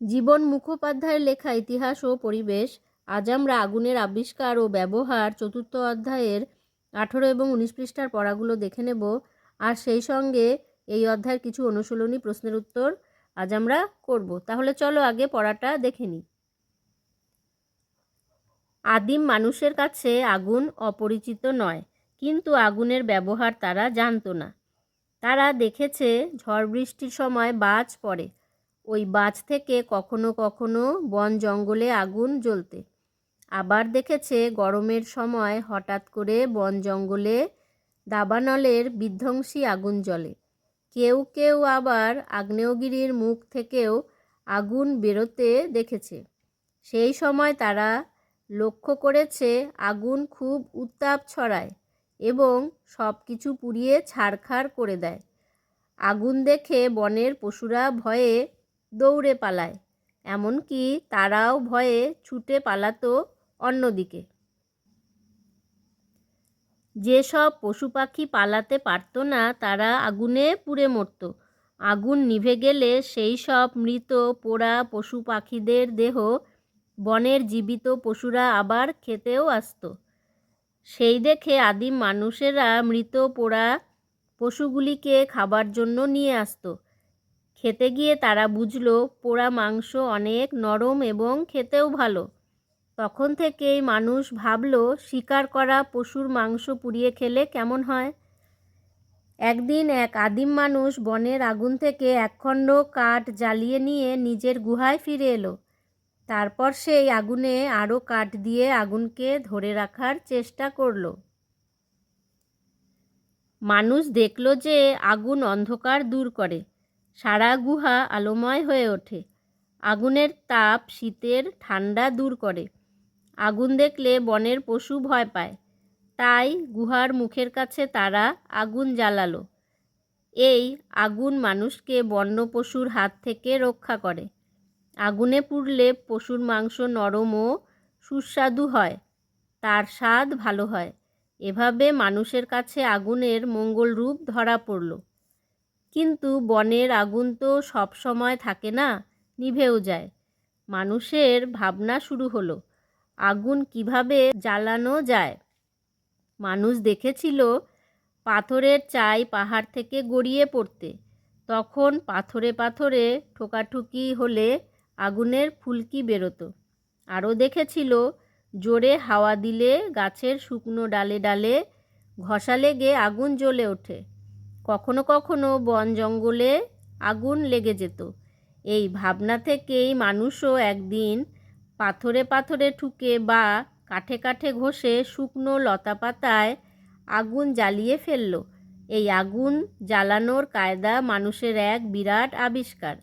জীবন মুখোপাধ্যায়ের লেখা ইতিহাস ও পরিবেশ, আজ আমরা আগুনের আবিষ্কার ও ব্যবহার চতুর্থ অধ্যায়ের আঠেরো এবং উনিশ পৃষ্ঠার পড়াগুলো দেখে নেব। আর সেই সঙ্গে এই অধ্যায়ের কিছু অনুশীলনী প্রশ্নের উত্তর আজ আমরা করব। তাহলে চলো আগে পড়াটা দেখে নিই। আদিম মানুষের কাছে আগুন অপরিচিত নয়, কিন্তু আগুনের ব্যবহার তারা জানতো না। তারা দেখেছে ঝড় বৃষ্টির সময় বাজ পড়ে ওই বাজ থেকে কখনো কখনো বন জঙ্গলে আগুন জ্বলতে। আবার দেখেছে গরমের সময় হঠাৎ করে বন জঙ্গলে দাবানলের বিধ্বংসী আগুন জ্বলে। কেউ কেউ আবার আগ্নেয়গিরির মুখ থেকেও আগুন বেরোতে দেখেছে। সেই সময় তারা লক্ষ্য করেছে আগুন খুব উত্তাপ ছড়ায় এবং সব কিছু পুড়িয়ে ছাড়খাড় করে দেয়। আগুন দেখে বনের পশুরা ভয়ে দৌড়ে পালায়, এমনকি তারাও ভয়ে ছুটে পালাতো অন্যদিকে। যেসব পশু পাখি পালাতে পারত না, তারা আগুনে পুড়ে মরত। আগুন নিভে গেলে সেই সব মৃত পোড়া পশু পাখিদের দেহ বনের জীবিত পশুরা আবার খেতেও আসতো। সেই দেখে আদিম মানুষেরা মৃত পোড়া পশুগুলিকে খাবার জন্য নিয়ে আসতো। খেতে গিয়ে তারা বুঝলো, পোড়া মাংস অনেক নরম এবং খেতেও ভালো। তখন থেকেই মানুষ ভাবলো, শিকার করা পশুর মাংস পুড়িয়ে খেলে কেমন হয়? একদিন এক আদিম মানুষ বনের আগুন থেকে একখণ্ড কাঠ জ্বালিয়ে নিয়ে নিজের গুহায় ফিরে এলো। তারপর সেই আগুনে আরও কাঠ দিয়ে আগুনকে ধরে রাখার চেষ্টা করল। মানুষ দেখল যে আগুন অন্ধকার দূর করে। সারা গুহা আলোময় হয়ে ওঠে। আগুনের তাপ শীতের ঠান্ডা দূর করে। আগুন দেখলে বনের পশু ভয় পায়। তাই গুহার মুখের কাছে তারা আগুন জ্বালালো। এই আগুন মানুষকে বন্য পশুর হাত থেকে রক্ষা করে। আগুনে পুড়লে পশুর মাংস নরম ও সুস্বাদু হয়। তার স্বাদ ভালো হয়। এভাবে মানুষের কাছে আগুনের মঙ্গল রূপ ধরা পড়ল। কিন্তু বনের আগুন তো সব সময় থাকে না, নিভেও যায়। মানুষের ভাবনা শুরু হলো, আগুন কীভাবে জ্বালানো যায়? মানুষ দেখেছিল পাথরের চাই পাহাড় থেকে গড়িয়ে পড়তে, তখন পাথরে পাথরে ঠোকাঠুকি হলে আগুনের ফুলকি বেরোতো। আরও দেখেছিল, জোরে হাওয়া দিলে গাছের শুকনো ডালে ডালে ঘষা লেগে আগুন জ্বলে ওঠে। কখনো কখনো বন জঙ্গলে আগুন লেগে যেত। এই ভাবনা থেকেই মানুষও একদিন পাথরে পাথরে ঠুকে বা কাঠে কাঠে ঘষে শুকনো লতা পাতায় আগুন জ্বালিয়ে ফেলল। এই আগুন জ্বালানোর কায়দা মানুষের এক বিরাট আবিষ্কার।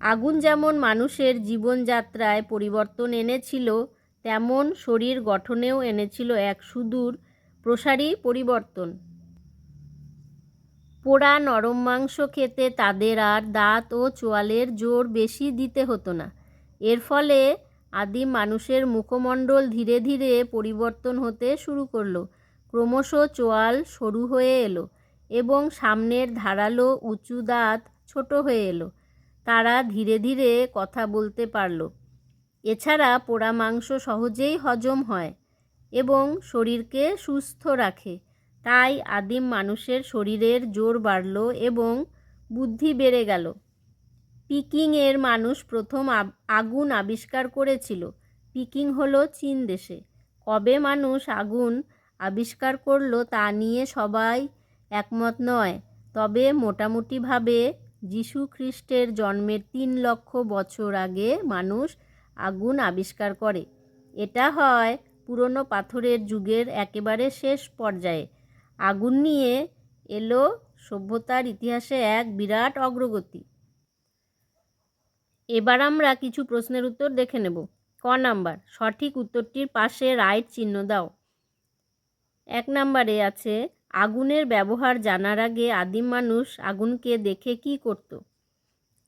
আগুন যেমন মানুষের জীবনযাত্রায় পরিবর্তন এনেছিল, তেমন শরীর গঠনেও এনেছিল এক সুদূর প্রসারী পরিবর্তন। পোড়া নরম মাংস খেতে তাদের আর দাঁত ও চোয়ালের জোর বেশি দিতে হতো না। এর ফলে আদিম মানুষের মুখমণ্ডল ধীরে ধীরে পরিবর্তন হতে শুরু করল। ক্রমশ চোয়াল সরু হয়ে এলো এবং সামনের ধারালো উঁচু দাঁত ছোট হয়ে এলো। তারা ধীরে ধীরে কথা বলতে পারল। এছাড়া পোড়া মাংস সহজেই হজম হয় এবং শরীরকে সুস্থ রাখে। তাই আদিম মানুষের শরীরের জোর বাড়ল এবং বুদ্ধি বেড়ে গেল। পিকিংয়ের মানুষ প্রথম আগুন আবিষ্কার করেছিল। পিকিং হলো চীন দেশে। কবে মানুষ আগুন আবিষ্কার করল তা নিয়ে সবাই একমত নয়। তবে মোটামুটিভাবে যীশু খ্রিস্টের জন্মের তিন লক্ষ বছর আগে মানুষ আগুন আবিষ্কার করে। এটা হয় পুরনো পাথরের যুগের একেবারে শেষ পর্যায়ে। আগুন নিয়ে এলো সভ্যতার ইতিহাসে এক বিরাট অগ্রগতি। এবার আমরা কিছু প্রশ্নের উত্তর দেখে নেব। ক নাম্বার, সঠিক উত্তরটির পাশে রাইট চিহ্ন দাও। এক নাম্বারে আছে, আগুনের ব্যবহার জানার আগে আদিম মানুষ আগুনকে দেখে কি করত?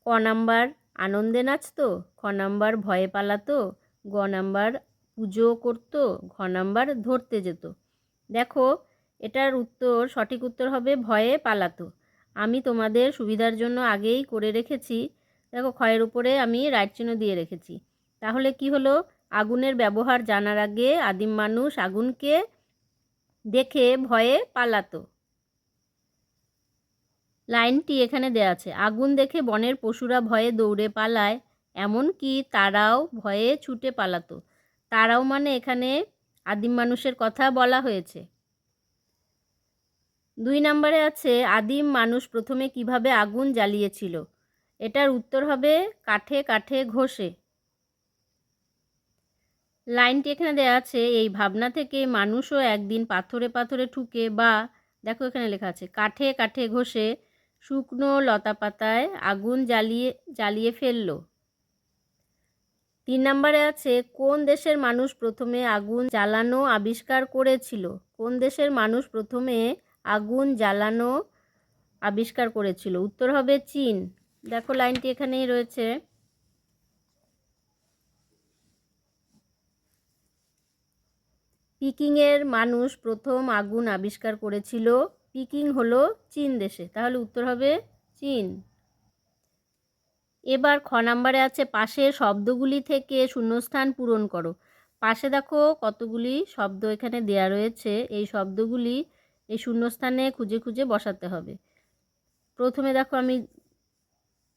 ক নাম্বার, আনন্দে নাচতো? খ নাম্বার, ভয়ে পালাতো? গ নাম্বার, পুজো করতো? ঘ নাম্বার, ধরতে যেত? দেখো এটার উত্তর, সঠিক উত্তর হবে ভয়ে পালাতো। আমি তোমাদের সুবিধার জন্য আগেই করে রেখেছি। দেখো, ক্ষয়ের উপরে আমি রাইট চিহ্ন দিয়ে রেখেছি। তাহলে কি হলো? আগুনের ব্যবহার জানার আগে আদিম মানুষ আগুনকে দেখে ভয়ে পালাতো। লাইনটি এখানে দেয়া আছে। আগুন দেখে বনের পশুরা ভয়ে দৌড়ে পালায়, এমনকি তারাও ভয়ে ছুটে পালাতো। তারাও মানে এখানে আদিম মানুষের কথা বলা হয়েছে। দুই নম্বরে আছে, আদিম মানুষ প্রথমে কীভাবে আগুন জ্বালিয়েছিল? এটার উত্তর হবে কাঠে কাঠে ঘষে। লাইনটি এখানে দেওয়া আছে, এই ভাবনা থেকে মানুষও একদিন পাথরে পাথরে ঠুকে বা, দেখো এখানে লেখা আছে, কাঠে কাঠে ঘষে শুকনো লতা পাতায় আগুন জ্বালিয়ে জ্বালিয়ে ফেলল। তিন নম্বরে আছে, কোন দেশের মানুষ প্রথমে আগুন জ্বালানো আবিষ্কার করেছিল? কোন দেশের মানুষ প্রথমে আগুন জ্বালানো আবিষ্কার করেছিল। উত্তর হবে চীন। দেখো লাইনটি এখানেই রয়েছে। পিকিংয়ের মানুষ প্রথম আগুন আবিষ্কার করেছিল। পিকিং হলো চীন দেশে। তাহলে উত্তর হবে চীন। এবার খ নাম্বারে আছে পাশে শব্দগুলি থেকে শূন্যস্থান পূরণ করো। পাশে দেখো কতগুলি শব্দ এখানে দেয়া রয়েছে। এই শব্দগুলি এই শূন্যস্থানে খুঁজে খুঁজে বসাতে হবে। প্রথমে দেখো আমি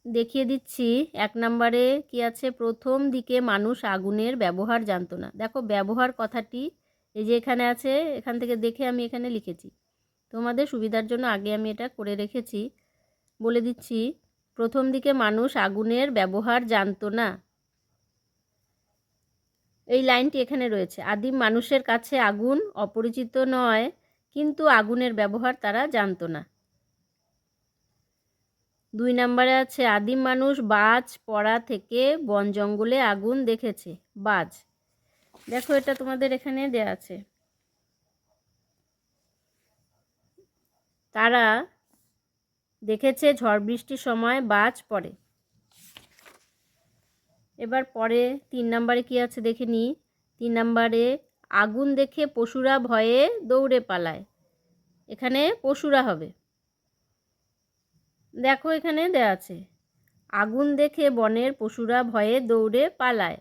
দেখিয়ে দিচ্ছি, এক নম্বরে কি আছে? প্রথম দিকে মানুষ আগুনের ব্যবহার জানতো না। দেখো ব্যবহার কথাটি এই যে এখানে আছে, এখান থেকে দেখে আমি এখানে লিখেছি। তোমাদের সুবিধার জন্য আগে আমি এটা করে রেখেছি। বলে দিচ্ছি, প্রথম দিকে মানুষ আগুনের ব্যবহার জানতো না। এই লাইনটি এখানে রয়েছে। আদিম মানুষের কাছে আগুন অপরিচিত নয়। কিন্তু আগুনের ব্যবহার তারা জানতো না। দুই নম্বরে আছে, আদিম মানুষ বাজ, পড়া থেকে বন জঙ্গলে আগুন দেখেছে, বাজ। দেখো, এটা তোমাদের এখানে দেয়া আছে। তারা দেখেছে ঝড় বৃষ্টির সময় বাজ পড়ে। এবার পরে তিন নম্বরে কি আছে দেখে নিই। তিন নম্বরে আগুন দেখে পশুরা ভয়ে দৌড়ে পালায়। এখানে পশুরা হবে। দেখো এখানে দেয়া আছে। আগুন দেখে বনের পশুরা ভয়ে দৌড়ে পালায়।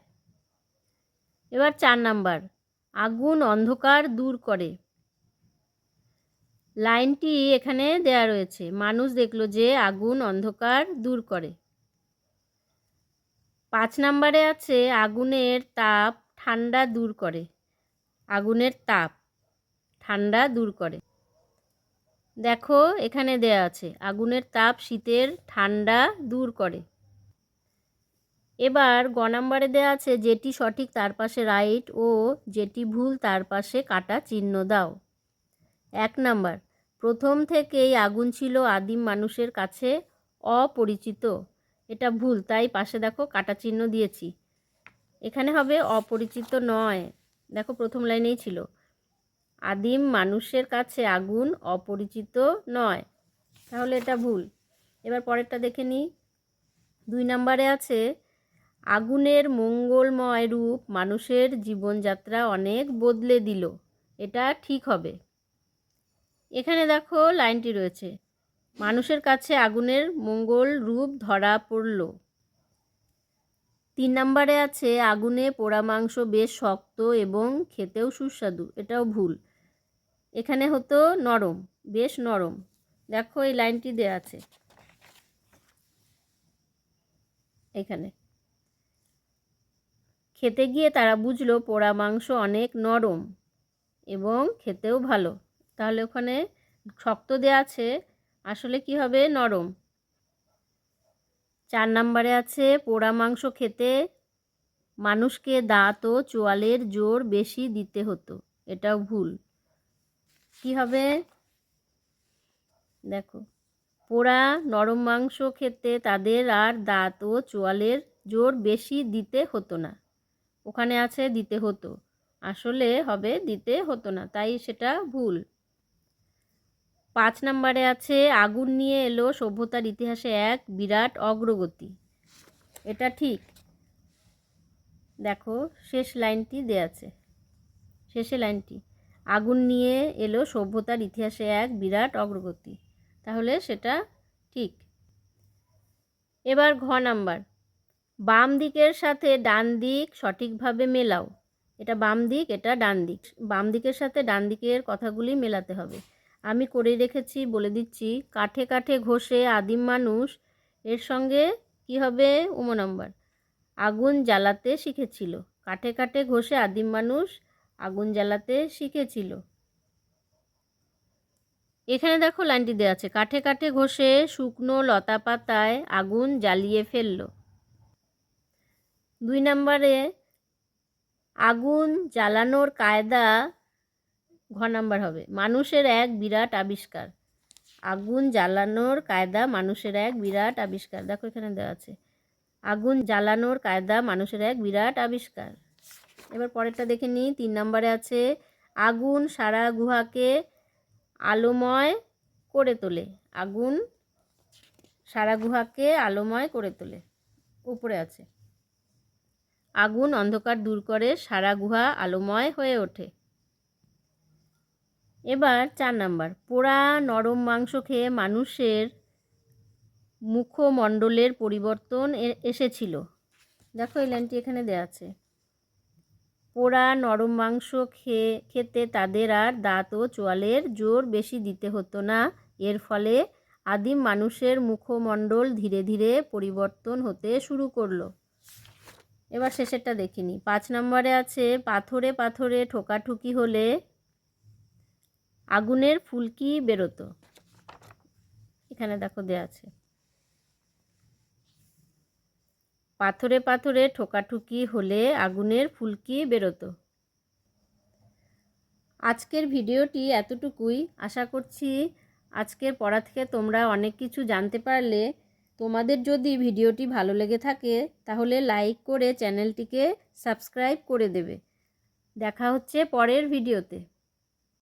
এবার চার নাম্বার। আগুন অন্ধকার দূর করে। লাইনটি এখানে দেয়া রয়েছে। মানুষ দেখল যে আগুন অন্ধকার দূর করে। পাঁচ নাম্বারে আছে, আগুনের তাপ ঠান্ডা দূর করে। আগুনের তাপ, ঠান্ডা দূর করে। দেখো, এখানে দেয়া আছে, আগুনের তাপ শীতের ঠান্ডা দূর করে। এবার গ নাম্বারে দেওয়া আছে, যেটি সঠিক তার পাশে রাইট ও যেটি ভুল তার পাশে কাটা চিহ্ন দাও। এক নাম্বার, প্রথম থেকেই আগুন ছিল আদিম মানুষের কাছে অপরিচিত। এটা ভুল, তাই পাশে দেখো কাটা চিহ্ন দিয়েছি। এখানে হবে অপরিচিত নয়। দেখো প্রথম লাইনেই ছিল। আদিম মানুষের কাছে আগুন অপরিচিত নয়। তাহলে এটা ভুল। এবার পরেরটা দেখে নিই দুই নম্বরে আছে, আগুনের মঙ্গলময় রূপ মানুষের জীবনযাত্রা অনেক বদলে দিল। এটা ঠিক হবে। এখানে দেখো লাইনটি রয়েছে। মানুষের কাছে আগুনের মঙ্গল রূপ ধরা পড়ল। তিন নম্বরে আছে, আগুনে পোড়া মাংস বেশ শক্ত এবং খেতেও সুস্বাদু, এটাও ভুল। এখানে হতো নরম, বেশ নরম। দেখো এই লাইনটি দেওয়া আছে। এখানে। খেতে গিয়ে তারা বুঝলো পোড়া মাংস অনেক নরম এবং খেতেও ভালো। তাহলে ওখানে শক্ত দেওয়া আছে, আসলে কি হবে? নরম। চার নাম্বারে আছে, পোড়া মাংস খেতে মানুষকে দাঁত ও চোয়ালের জোর বেশি দিতে হতো। এটাও ভুল। কি হবে? দেখো, পোড়া নরম মাংস খেতে তাদের আর দাঁত ও চোয়ালের জোর বেশি দিতে হতো না। ওখানে আছে দিতে হতো। আসলে হবে দিতে হতো না, তাই সেটা ভুল। পাঁচ নম্বরে আছে, আগুন নিয়ে এলো সভ্যতার ইতিহাসে এক বিরাট অগ্রগতি। এটা ঠিক। দেখো, শেষ লাইনটি দেয়া আছে। শেষে লাইনটি, আগুন নিয়ে এলো সভ্যতার ইতিহাসে এক বিরাট অগ্রগতি। তাহলে সেটা ঠিক। এবার ঘ নাম্বার। বাম দিকের সাথে ডান দিক সঠিকভাবে মেলাও। এটা বাম দিক, এটা ডান দিক। বাম দিকের সাথে ডান দিকের কথাগুলি মেলাতে হবে। আমি করে রেখেছি, বলে দিচ্ছি। কাঠে কাঠে ঘষে আদিম মানুষ, এর সঙ্গে কি হবে? উম নম্বর। আগুন জ্বালাতে শিখেছিল। কাঠে কাঠে ঘষে আদিম মানুষ আগুন জ্বালাতে শিখেছিল। এখানে দেখো লাইনটি দেওয়া আছে। কাঠে কাঠে ঘষে শুকনো লতা পাতায় আগুন জ্বালিয়ে ফেলল। দুই নম্বরে, আগুন জ্বালানোর কায়দা ঘ নাম্বার হবে। মানুষের এক বিরাট আবিষ্কার। আগুন জ্বালানোর কায়দা মানুষের এক বিরাট আবিষ্কার। দেখো এখানে দেওয়া আছে। আগুন জ্বালানোর কায়দা মানুষের এক বিরাট আবিষ্কার। এবার পরেরটা দেখে নিই। তিন নম্বরে আছে, আগুন সারা গুহাকে আলোময় করে তোলে। আগুন সারা গুহাকে আলোময় করে তোলে। উপরে আছে। আগুন অন্ধকার দূর করে সারা গুহা আলোময় হয়ে ওঠে। এবার চার নাম্বার। পোড়া নরম মাংস খেয়ে মানুষের মুখমণ্ডলের পরিবর্তন এসেছিল। দেখো এই লাইনটি এখানে দেওয়া আছে। পোড়া নরম মাংস খেয়ে খেতে তাদের আর দাঁত ও চোয়ালের জোর বেশি দিতে হতো না। এর ফলে আদিম মানুষের মুখমণ্ডল ধীরে ধীরে পরিবর্তন হতে শুরু করল। এবার শেষেরটা দেখিনি পাঁচ নম্বরে আছে, পাথরে পাথরে ঠোকাঠুকি হলে আগুনের ফুলকি বেরোতো? এখানে দেখো দেয়া আছে। পাথরে পাথরে ঠোকাঠুকি হলে আগুনের ফুলকি বেরোতো? আজকের ভিডিওটি এতটুকুই। আশা করছি আজকের পড়া থেকে তোমরা অনেক কিছু জানতে পারলে। তোমাদের যদি ভিডিওটি ভালো লেগে থাকে, তাহলে লাইক করে চ্যানেলটিকে সাবস্ক্রাইব করে দেবে। দেখা হচ্ছে পরের ভিডিওতে।